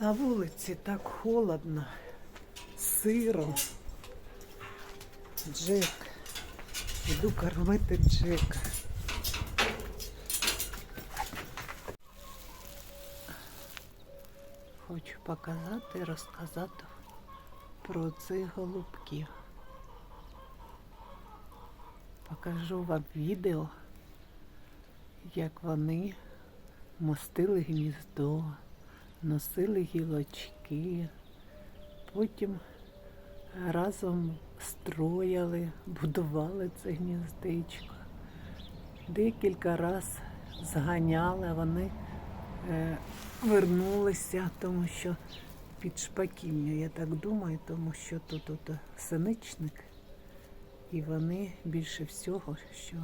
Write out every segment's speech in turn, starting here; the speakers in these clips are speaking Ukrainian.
На вулиці так холодно, сиро. Джек. Іду кормити Джека. Хочу показати розказати про цих голубків. Покажу вам відео, як вони мостили гніздо, носили гілочки, потім разом строяли, будували це гніздечко. Декілька раз зганяли, вони е, вернулися, тому що під шпаківню, я так думаю, тому що тут от синичник, і вони більше всього, що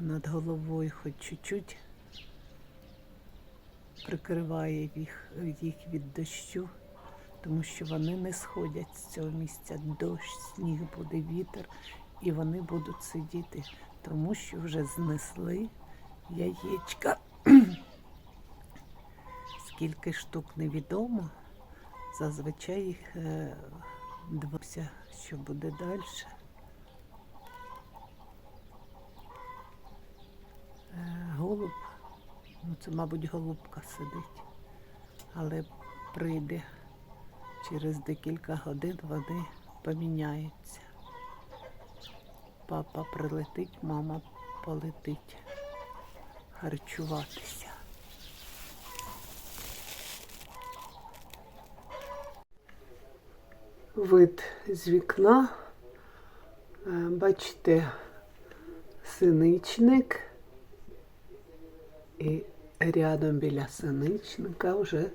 над головою хоч чуть-чуть прикриває їх, їх від дощу, тому що вони не сходять з цього місця. Дощ, сніг буде, вітер, і вони будуть сидіти, тому що вже знесли яєчка. Скільки штук невідомо. Зазвичай їх е, дивився, що буде далі. Е, голуб, ну це, мабуть, голубка сидить, але прийде через декілька годин вони поміняються. Папа прилетить, мама полетить харчуватися. Вид з вікна. Е, Бачите, синичник. І рядом біля синичника вже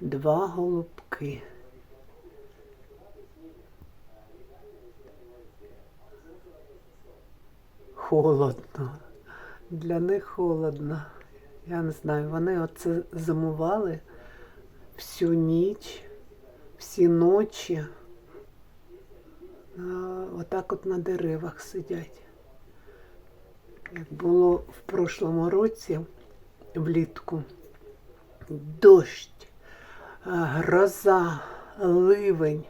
два голубки. Холодно. Для них холодно. Я не знаю, вони оце зимували всю ніч, всі ночі. Отак от на деревах сидять. Як було в прошлому році влітку дощ, гроза, ливень,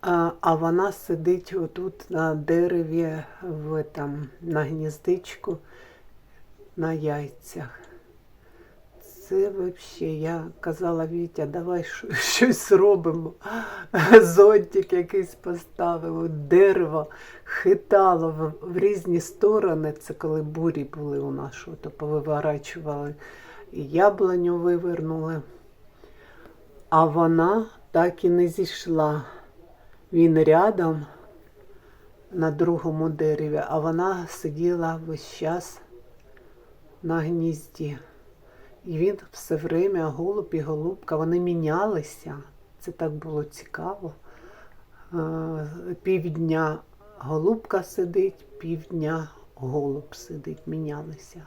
а, а вона сидить отут на дереві в, там, на гніздичку на яйцях. Це взагалі, я казала Вітя, давай щось робимо. Зонтик якийсь поставив, дерево хитало в, різні сторони. Це коли бурі були у нас, що то повиворачували. І яблуню вивернули. А вона так і не зійшла. Він рядом на другому дереві, а вона сиділа весь час на гнізді. І він все время, голуб і голубка, вони мінялися. Це так було цікаво. Е, Півдня голубка сидить, півдня голуб сидить, мінялися.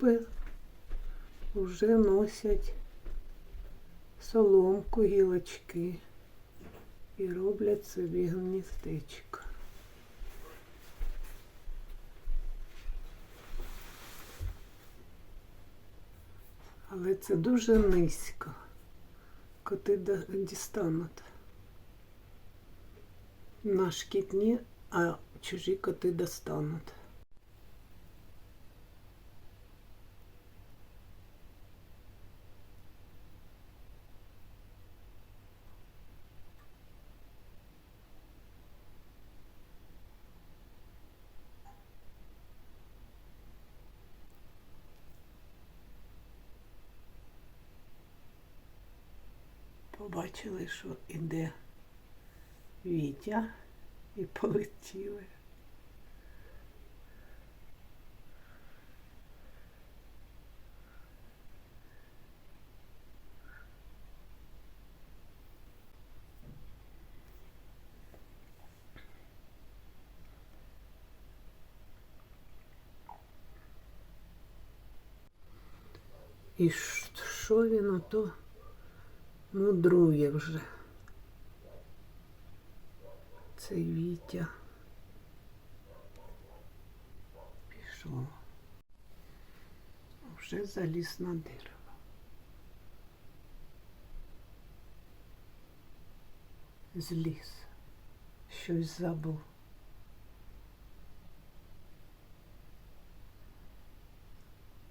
Голуби вже носять соломку, гілочки і роблять собі гніздечко. Але це дуже низько. Коти дістануть. Наш кіт ні, а чужі коти достануть. Побачили, що іде Вітя і полетіли. І що він ото мудрує вже. Цей Вітя. Пішов. Вже заліз на дерево. Зліз. Щось забув.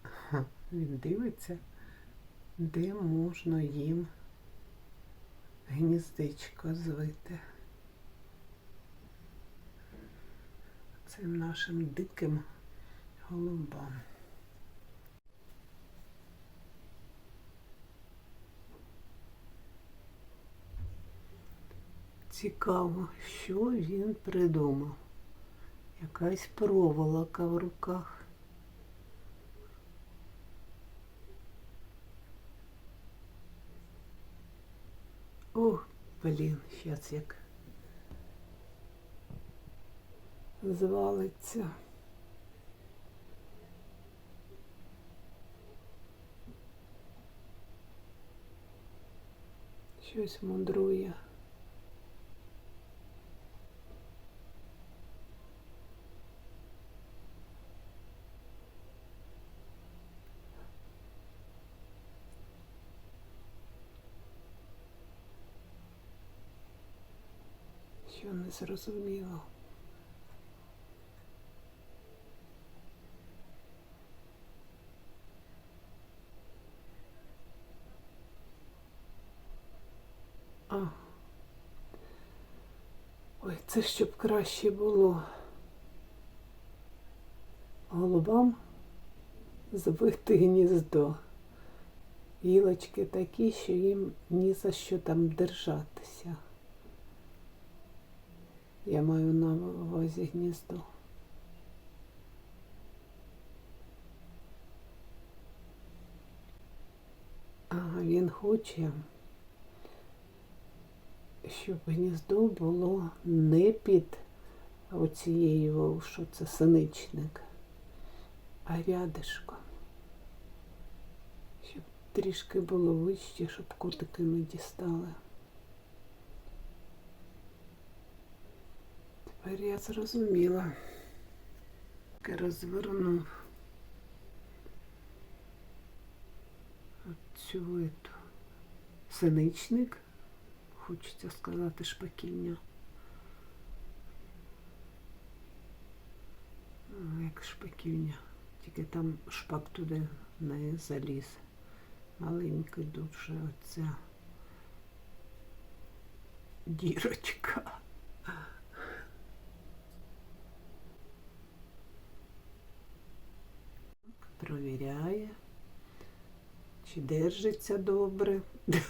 Ха, Він дивиться, де можна їм гніздечко звити. Цим нашим диким голубам. Цікаво, що він придумав. Якась проволока в руках. Блін, щас як звалиться. Щось мудрує. Що не зрозуміло. А. Ой, це щоб краще було голубам збити гніздо. Гілочки такі, що їм ні за що там держатися. Я маю на увазі гніздо. Ага, він хоче, щоб гніздо було не під оцією, що це синичник, а рядишком. Щоб трішки було вище, щоб котики не дістали. Тепер я зрозуміла. Розвернув цю синичник, хочеться сказати шпакіння. Ну, Як шпаківня, тільки там шпак туди не заліз. Маленький дуже оця дірочка. Провіряє, чи держиться добре,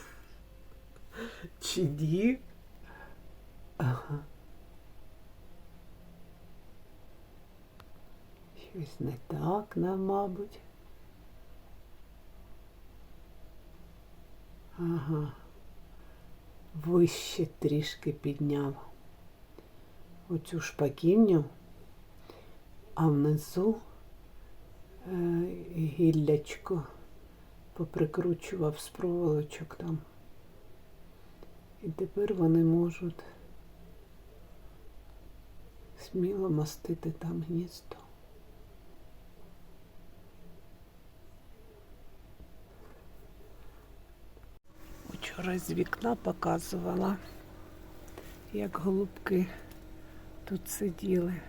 чи ні. Ага. Щось не так нам, мабуть. Ага. Вище трішки підняв оцю шпаківню, а внизу гіллячко поприкручував з проволочок там. І тепер вони можуть сміло мастити там гніздо. Вчора з вікна показувала, як голубки тут сиділи.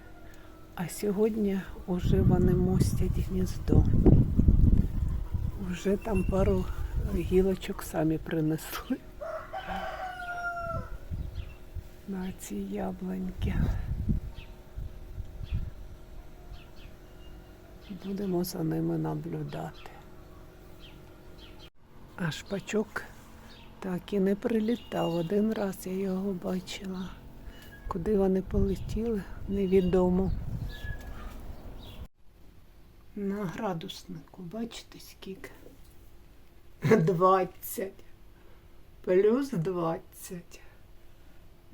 А сьогодні вже вони мостять гніздо. Вже там пару гілочок самі принесли на ці яблуньки. Будемо за ними наблюдати. А шпачок так і не прилітав. Один раз я його бачила. Куди вони полетіли, невідомо. На градуснику, бачите, скільки? 20. Плюс 20.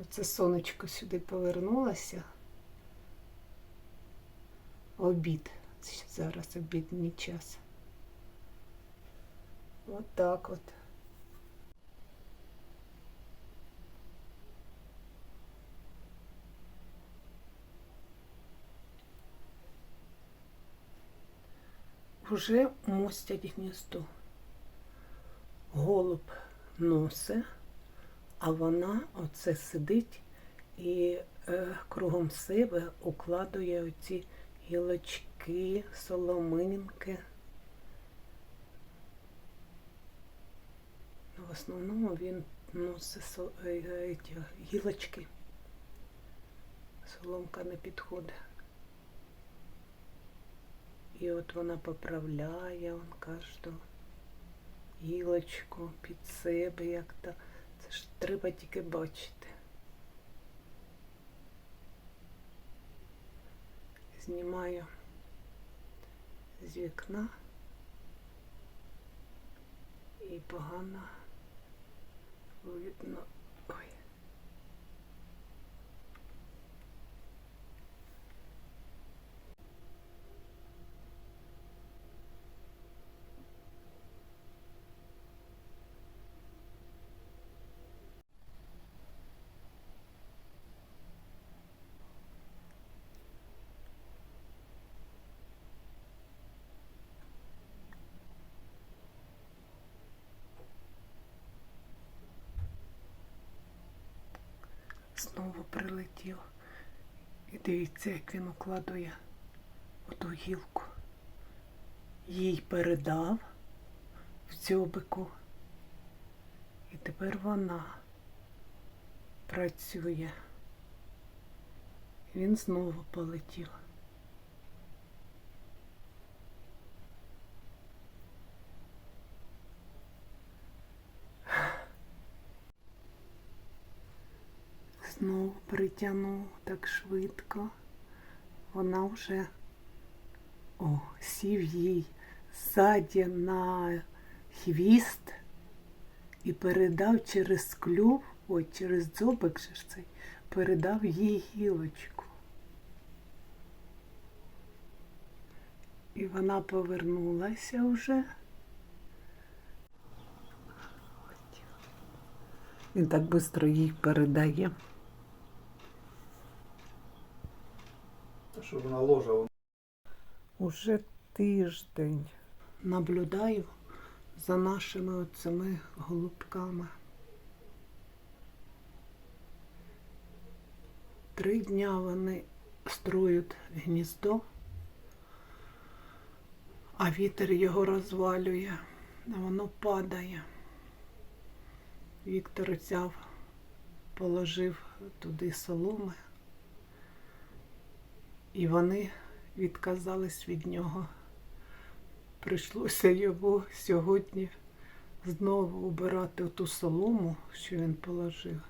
Оце сонечко сюди повернулося. Обід. Зараз обідній час. От так от. Уже мостять гніздо. Голуб носе, а вона оце сидить і е, кругом себе укладує оці гілочки, соломинки. В основному він носить е, е, гілочки. Соломка не підходить. І от вона поправляє он кожну гілочку під себе, як то. Це ж треба тільки бачити. Знімаю з вікна і погано видно. Ой. Знову прилетів. І дивіться, як він укладує оту гілку. Їй передав в дзьобику. І тепер вона працює. Він знову полетів. Знову притягнув так швидко. Вона вже о, сів їй ззаді на хвіст і передав через клюв, ой, через дзьобик же ж цей, передав їй гілочку. І вона повернулася вже. Він так швидко їй передає. Що вона ложа, Уже тиждень наблюдаю за нашими оцими голубками. Три дня вони строють гніздо, а вітер його розвалює, а воно падає. Віктор взяв, положив туди соломи, і вони відказались від нього. Прийшлося його сьогодні знову убирати ту солому, що він положив.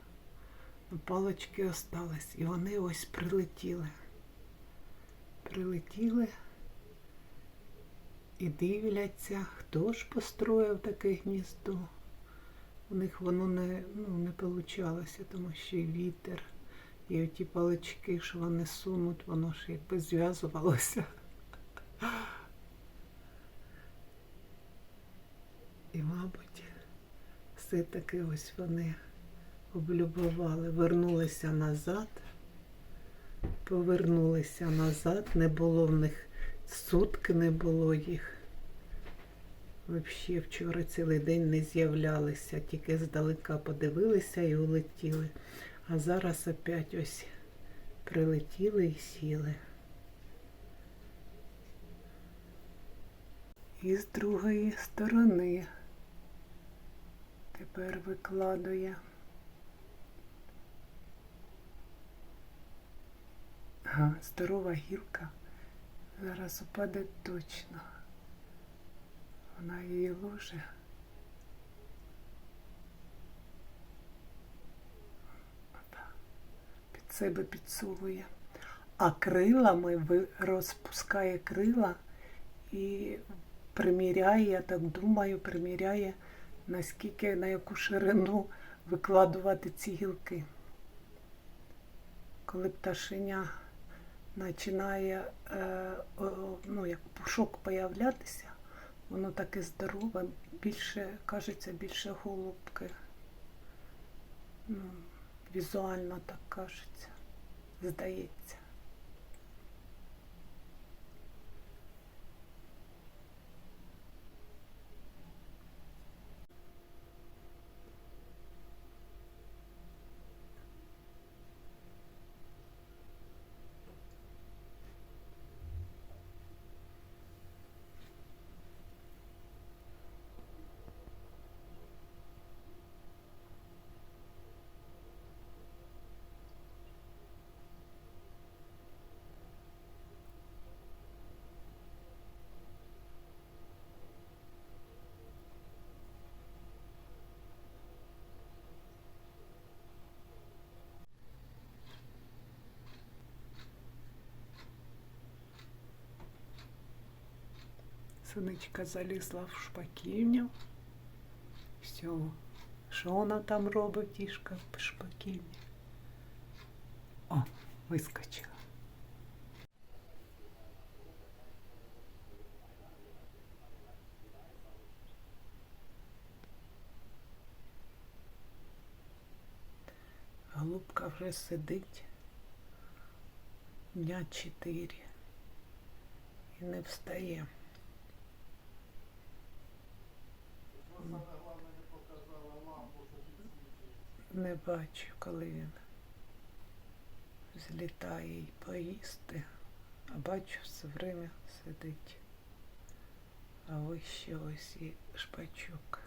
Палочки остались, і вони ось прилетіли. Прилетіли і дивляться, хто ж построїв таке гніздо. У них воно не, ну, не получалося, тому що і вітер, і оті палички, що вони сунуть, воно ж якби зв'язувалося. І, мабуть, все-таки ось вони облюбували, вернулися назад, повернулися назад, не було в них сутки, не було їх. Взагалі вчора цілий день не з'являлися, тільки здалека подивилися і улетіли. А зараз опять ось прилетіли і сіли. І з другої сторони тепер викладує. Ага, здорова гілка. Зараз упаде точно. Вона її ложе. Себе підсовує. А крилами розпускає крила і приміряє, я так думаю, приміряє, наскільки, на яку ширину викладувати ці гілки. Коли пташеня починає е, ну, як пушок появлятися, Воно таке здорове, більше, кажеться, більше голубки. Візуально так кажеться, здається. Синичка залізла в шпаківню. Все. Що вона там робить, тішка в шпаківні? О, вискочила. Голубка вже сидить дня чотири і не встає. Не бачу, коли він злітає і поїсти, а бачу все время сидить. А ось ще ось і шпачок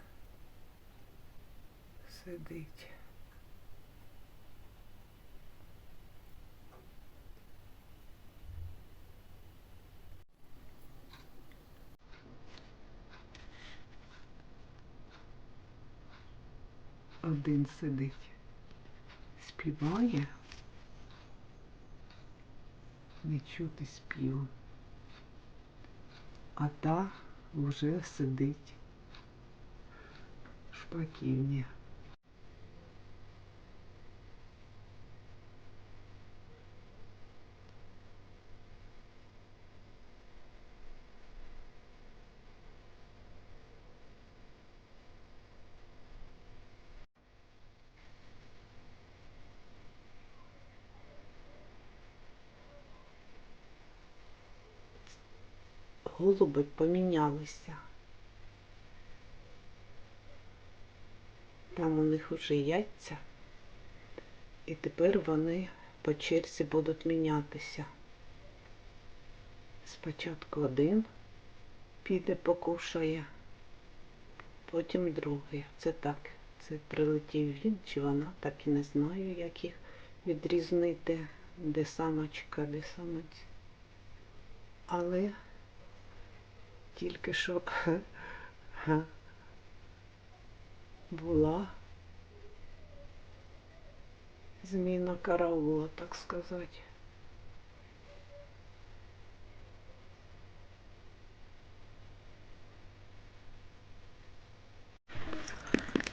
сидить. Один сидить, співає, не чути співу, а та вже сидить в шпаківні. Голуби помінялися. Там у них уже яйця, і тепер вони по черзі будуть мінятися. Спочатку один піде покушає, потім другий. Це так. Це прилетів він чи вона, так і не знаю, як їх відрізнити, де самочка, де самець. Але тільки що була зміна караула, так сказати.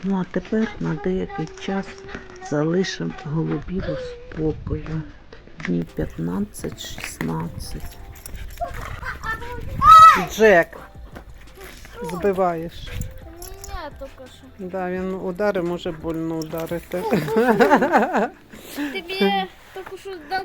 Ну а тепер на деякий час залишимо голубів у спокою. Днів 15-16. Джек. Збиваєш. Меня тільки що. Да, він удари може больно ударити. Тобі тільки що дал